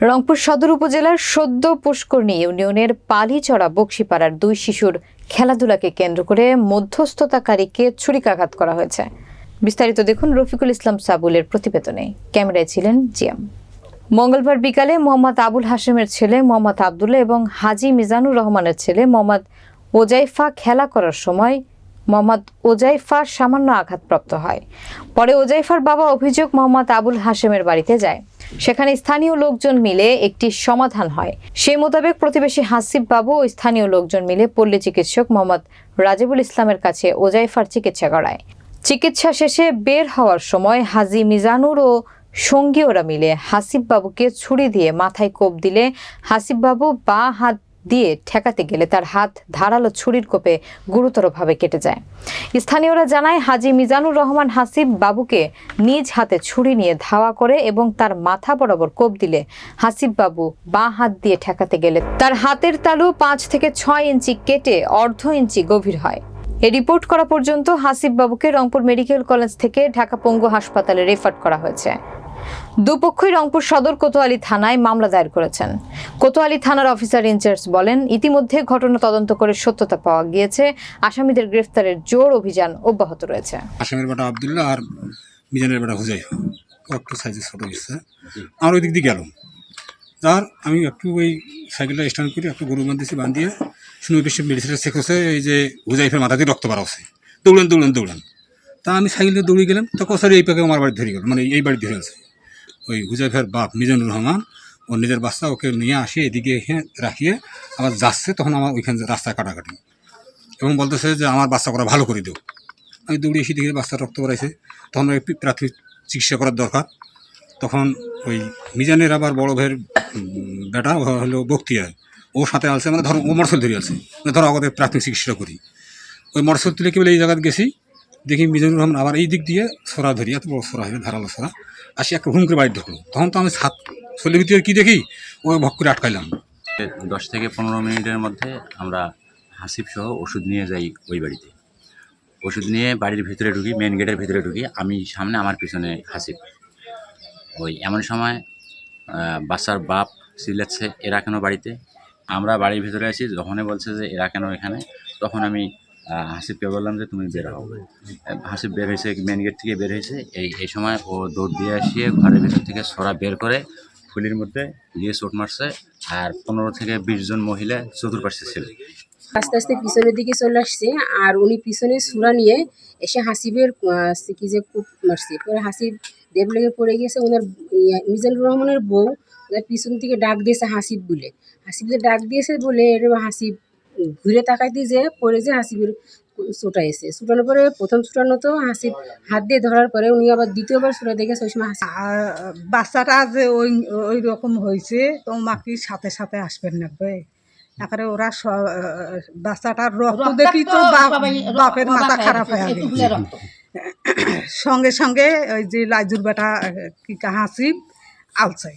রংপুর সদর উপজেলার সদ্য পুষ্করণী ইউনিয়নের পালিচড়া বক্সিপাড়ার দুই শিশুর খেলাধুলাকে কেন্দ্র করে মধ্যস্থতাকারীকে ছুরিকাঘাত করা হয়েছে। বিস্তারিত দেখুন রফিকুল ইসলাম সাবুলের প্রতিবেদনে। ক্যামেরায় ছিলেন জিয়াম। মঙ্গলবার বিকালে মোহাম্মদ আবুল হাশেমের ছেলে মোহাম্মদ আবদুল্লাহ এবং হাজি মিজানুর রহমানের ছেলে মোহাম্মদ ওজাইফা খেলা করার সময় মোহাম্মদ ওজাইফা সামান্য আঘাতপ্রাপ্ত হয়। পরে ওজাইফার বাবা অভিযোগ মোহাম্মদ আবুল হাশেমের বাড়িতে যায়। সেখানে স্থানীয় লোকজন মিলে একটি সমাধান হয়। সেই মোতাবেক প্রতিবেশী হাসিব বাবু ও স্থানীয় লোকজন মিলে পল্লী চিকিৎসক মোহাম্মদ রাজিবুল ইসলামের কাছে ওজাইফার চিকিৎসা করায়। চিকিৎসা শেষে বের হওয়ার সময় হাজি মিজানুর ও সঙ্গীয়রা মিলে হাসিব বাবুকে ছুরি দিয়ে মাথায় কোপ দিলে হাসিব বাবু বা হাত দিয়ে ঠেকাতে গেলে তার হাত ধারালো ছুরির কোপে গুরুতরভাবে কেটে যায়। স্থানীয়রা জানায়, হাজি মিজানুর রহমান হাসিব বাবুকে নিজ হাতে ছুরি নিয়ে ধাওয়া করে এবং তার মাথা বরাবর কোপ দিলে হাসিব বাবু বাঁ হাত দিয়ে ঠেকাতে গেলে তার হাতের তালু পাঁচ থেকে ছয় ইঞ্চি কেটে অর্ধ ইঞ্চি গভীর হয়। এ রিপোর্ট করা পর্যন্ত হাসিব বাবুকে রংপুর মেডিকেল কলেজ থেকে ঢাকা পঙ্গু হাসপাতালে রেফার করা হয়েছে। দুপক্ষই রংপুর সদর কোতোয়ালি থানায় মামলা দায়ের করেছেন। কোতোয়ালি থানার অফিসার ইনচার্জ বলেন, ইতিমধ্যে ঘটনা তদন্ত করে সত্যতা পাওয়া গিয়েছে। আসামিদের গ্রেফতারের জোর অভিযান অব্যাহত রয়েছে। আসামের বেটা আবদুল্লাহ আর মিজানের বেটা হুজাইফা। ও একটু সাইজে ছোটো হচ্ছে আমার ওই দিক দিয়ে গেলাম তার আমি একটু ওই সাইকেলটা স্ট্যান্ড করি, একটু গরু বান্ধিয়েছি বান্ধিয়ে শুনে বেশি মেডিসিনটা চেক হচ্ছে এই যে হুজাইফের মাথা দিয়ে রক্ত বার হচ্ছে। দৌড়ান দৌড়ান দৌড়ান। তা আমি সাইকেলে দৌড়ে গেলাম, তো কসারে এই পাকে আমার বাড়ি ধরে গেল মানে এই বাড়ি ধরে আছে ওই হুজাইফের বাপ মিজানুর রহমান, ও নিজের বাচ্চা ওকে নিয়ে আসে এদিকে এখানে রাখিয়ে আবার যাচ্ছে, তখন আমার ওইখানে রাস্তায় কাটাকাটি। এবং বলতেছে যে, আমার বাচ্চা করা ভালো করে দেও। আমি দৌড়ে এসে দেখি বাচ্চার রক্ত বাড়াইছে তখন ওই প্রাথমিক চিকিৎসা করার দরকার। তখন ওই মিজানের আবার বড় ভাইয়ের বেটা হলো বক্তিয়ার ও সাথে আছে মানে ধরো ও মরসল ধরে আছে মানে ধরো আগতে প্রাথমিক চিকিৎসা করি। ওই মরসল তুলে কি বলে এই জায়গায় গেছি দেখি মিজানুর রহমান আবার এই দিক দিয়ে সরা ধরি, এত বড় সরা হবে, ধারালো সরা। আসি একটা হুম করে বাড়ি ঢুকলো। তখন তো আমি সাত চলে ভিতরে কী দেখি? ও ভক করে আটকাইলাম। দশ থেকে পনেরো মিনিটের মধ্যে আমরা হাসিব সহ ওষুধ নিয়ে যাই ওই বাড়িতে। ওষুধ নিয়ে বাড়ির ভিতরে ঢুকি মেন গেটের ভিতরে ঢুকি। আমি সামনে, আমার পিছনে হাসিব ওই এমন সময় বাচ্চার বাপ চিল্লাচ্ছে, এরা কেন বাড়িতে? আমরা বাড়ির ভিতরে আছি যখনই বলছে যে, এরা কেন এখানে? তখন আমি হাসিবকে বললাম যে তুমি বের হও। হাসিব বের হয়েছে মেন গেট থেকে বের হয়েছে। এই এই সময় ও দৌড় দিয়ে আসিয়ে ঘরের ভিতর থেকে সরা বের করে ফুলির মধ্যে দিয়ে চোট মারছে আর পনেরো থেকে বিশ জন মহিলা চতুর্পাশে ছিল। আস্তে আস্তে পিছনের দিকে চলে আসছে আর উনি পিছনে সুরা নিয়ে এসে হাসিবের কি যে কূপ মারছে। পরে হাসিব দেব লেগে পড়ে গেছে ওনার মিজানুর রহমানের বউ পিছন থেকে ডাক দিয়েছে হাসিব বলে। হাসিব যে ডাক দিয়েছে বলে এর হাসিব ঘুরে তাকাই তাকাইতে যে পড়ে যে হাসি হাসিবের ছুটাইছে ছুটানোর পরে প্রথম ছুটানো তো হাসিব হাত দিয়ে ধরার পরে উনি আবার দ্বিতীয়বার ছুটা দেখেছে ওই সময় হাসিব আর বাচ্চাটা যে ওই ওই রকম হয়েছে তো মাকে সাথে সাথে আসবেন না বে? তারপরে ওরা বাচ্চাটার রক্ত দেখি তো বাপ- বাপের মাথা খারাপ হয়ে গেছে সঙ্গে সঙ্গে ওই যে লাইজুর বেটা কি হাসি আলছে